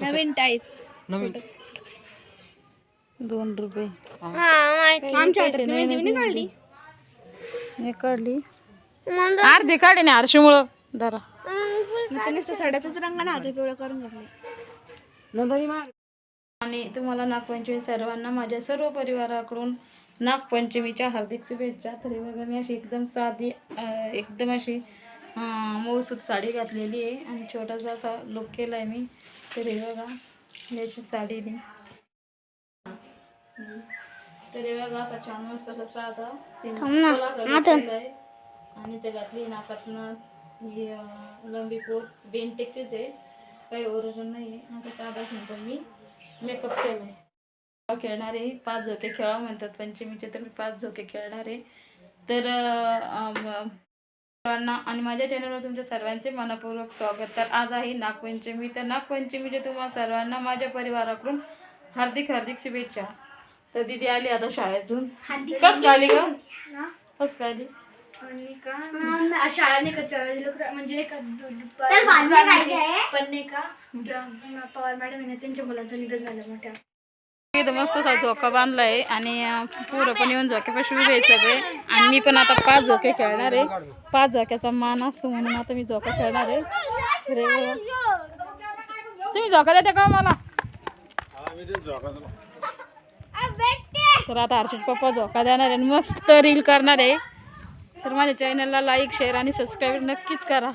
नवीन type नवीन दोन रुपये आमच्या हातात नवीन नवीन काढली मी काढली अर्धी काढे ना आरशीमुळं तर नुसतं सड्याचाच रंग ना हात पिवळं करून घेतले नंदनी मार आणि तुम्हाला नागपंचमी सर्वांना माझ्या सर्व परिवाराकडून नागपंचमीच्या हार्दिक शुभेच्छा तरी बघा मी अशी एकदम साधी एकदम अशी अं, मऊसूत साडी घातलेली आहे आणि छोटासा असा लुक केला आहे मी. तरी बघा याची साडी नी. तरी बघा असा छान मस्त केलाय. आणि ते घातली नाकातनं. ही लंबी पोत बेनटेकचीच आहे. काही ओरिजिनल नाही आहे आता साधा सिंपल मी मेकअप केलाय. खेळणार आहे. पाच झोके खेळा म्हणतात. पंचमीचे तर मी पाच झोके खेळणार आहे. तर सर्वांना आणि माझ्या चॅनलवर तुमच्या सर्वांचे मनपूर्वक स्वागत. तर आज आहे नागपंचमी. तर नागपंचमीचे तुम्हा सर्वांना माझ्या परिवाराकडून हार्दिक हार्दिक शुभेच्छा. तर दिदी आली आता शाळेतून. कस आली ग? कस आली? शाळा नाही का म्हणजे नाही का दूध- दूध- पण नाही का? त्या पवार मॅडम त्यांच्या मुलांचं निधन झालं मोठ्या. इथं मस्त असा झोका बांधलाय आणि अं, पोरं पण येऊन झोक्यापाशी उभे आहे सगळे. आणि मी पण आता पाच झोके खेळणार आहे. पाच झोक्याचा मान असतो म्हणून आता मी झोका खेळणार आहे. हे. तुम्ही झोका देता का हो मला? तर आता हर्षद पप्पा झोका देणार आहे आणि मस्त रील करणार आहे. तर माझ्या चॅनलला लाईक शेअर आणि सबस्क्राईब नक्कीच करा.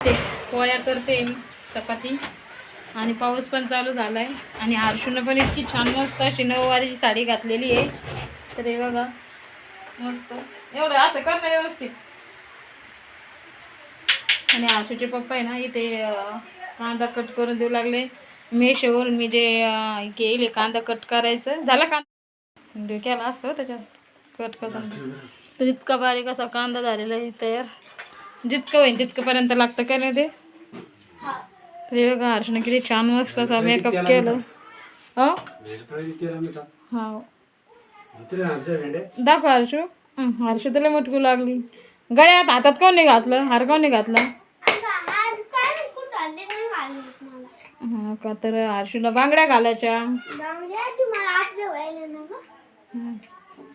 ते पोळ्या करते चपाती. आणि पाऊस पण चालू झालाय. आणि आरशूनं पण इतकी छान मस्त अशी नऊवारीची साडी घातलेली आहे. तर हे बघा मस्त. एवढं असं कर ना व्यवस्थित. आणि आरशूचे पप्पा आहे ना इथे कांदा कट करून देऊ लागले. मेशोवरून मी जे केले कांदा कट करायचं. झाला कांदा? डोक्याला केला असतो हो त्याच्यात. कट करून. तर इतका बारीक असा कांदा झालेला आहे तयार. जितकं होईल तितकंपर्यंत लागतं का नाही ते? तर हे बघा हर्षने किती छान मस्त असा मेकअप केलं. हो? हा दाखव हर्षू. हर्षू तुला मटकू लागली. गळ्यात हातात कोण नाही घातलं? हार कोण नाही घातला हा का तर हर्षूला बांगड्या घालायच्या. हं.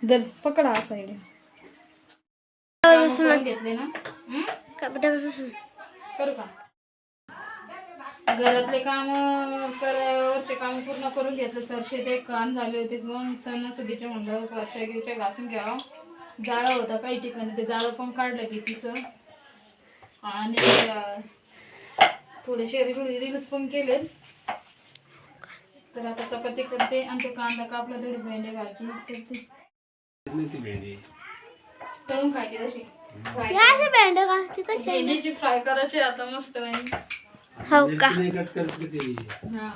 दर पकडा साईड घेतले ना करू का घरातले काम कर काम पूर्ण करून घेतलं तर शेते कान झाले होते. मग सणासुदीचे म्हणलं वर्षा गिरच्या घासून घ्यावं. जाळं होता काही ठिकाणी ते जाळं पण काढलं भीतीचं आणि थोडेसे रील्स पण केले. तर आता चपाती करते. आणि ते कांदा कापला थोडी भेंडी घालची तळून खायची तशी. भेंडीची फ्राय करायची आता मस्त म्हणजे हो का? हा.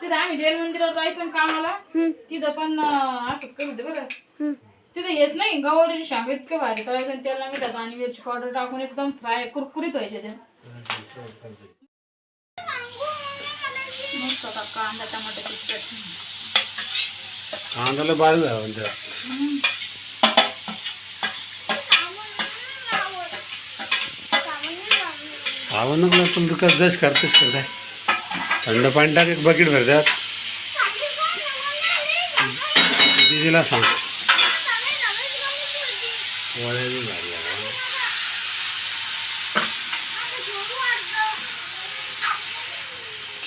तिथं आम्ही जैन मंदिरावर जायचं ना कामाला तिथं पण आठवत करू दे बरं. तिथं हेच नाही गवारीची शांग इतकं भारी करायचं आणि त्याला मिठात आणि मिरची पावडर टाकून एकदम फ्राय कुरकुरीत व्हायचे ते. मस्त कांदा टमाट्याची चटणी. कांद्याला बाहेर जावं म्हणजे आव्हान नको पण तू जस करतेस करताय थंड पाणी टाक एक बकेट भरतात दिदीला सांग. भारी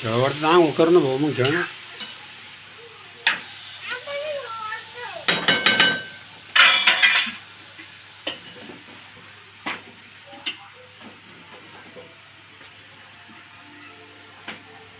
खेळ वाटतं आंघोळ कर ना भाऊ मग खेळ ना.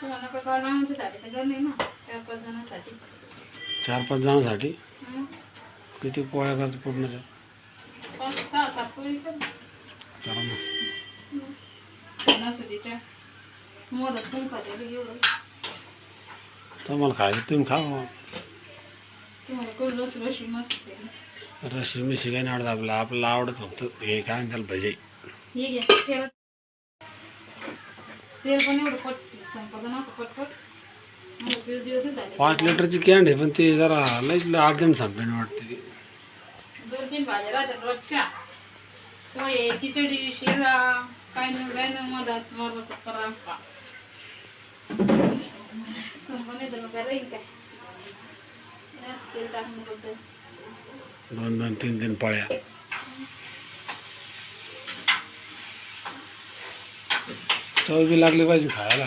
चार पाच जणांसाठी. चार पाच जणांसाठी. किती पोळ्या करतो पूर्णच्या पाच सहा सात पोळी कर चला मग. सणासुदीच्या मोदक पण खाते घेऊन. तुम्हाला खायचं तुम्ही खा रशी मिशी काही नाडत आपलं आपल्याला. आवडत फक्त हे काय म्हणतात भजे. तेल. पण एवढं पाच लिटरची कॅन्ड आहे पण ते जरा लईच अर्जंट संपल्याने वाटते ती. दोन तीन भाज्या राहतात रोजच्या. पोहे खिचडी शिरा काय न काय न मदत मदत करा दोन दोन तीन तीन पळ्या. चव बी लागली पाहिजे खायला.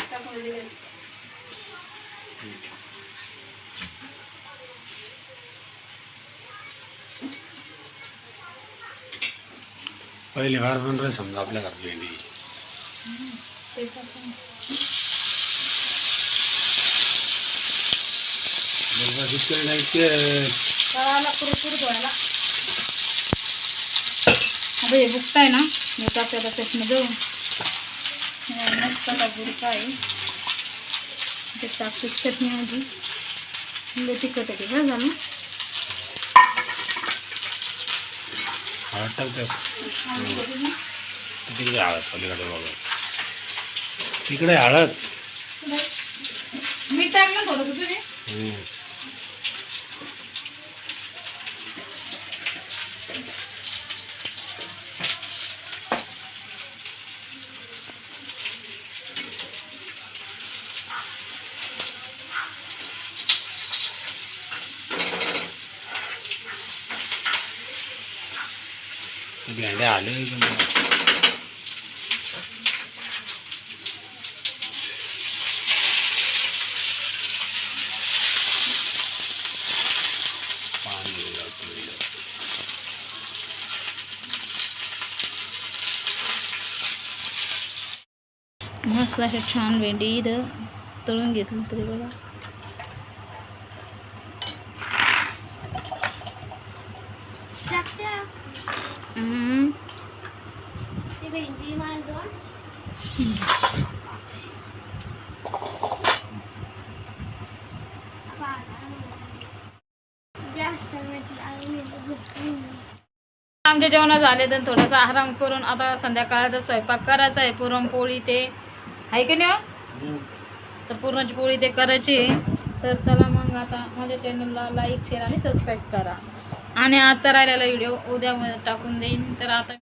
टाकून दिली पहिले फार पण समजा आपल्या घरात भेंडी ते. हे बुकताय ना? मी टाकते त्याच्यात जाऊन मस्त बुरका आहे. ते टाकते चटणीमध्ये तिखट आहे ते झालं तिकडे हळद पलीकडे बघा. तिकडे हळद. मीठ टाकलं थोडं तुम्ही? हम्म. ते भेंड्या आले पण पाणी लागतं. मस्त अशा छान भेंडी इथं तळून घेतली तरी बघा हम्म. आमचे जेवण झाले तर थोडासा आराम करून आता संध्याकाळचा स्वयंपाक करायचा आहे. पुरणपोळी ते आहे की नाही? हो? तर पुरणाची पोळी ते करायची. तर चला मग आता माझ्या चॅनलला लाईक शेअर आणि सबस्क्राईब करा. आणि आजचा राहिलेला व्हिडिओ उद्या टाकून देईन. तर आता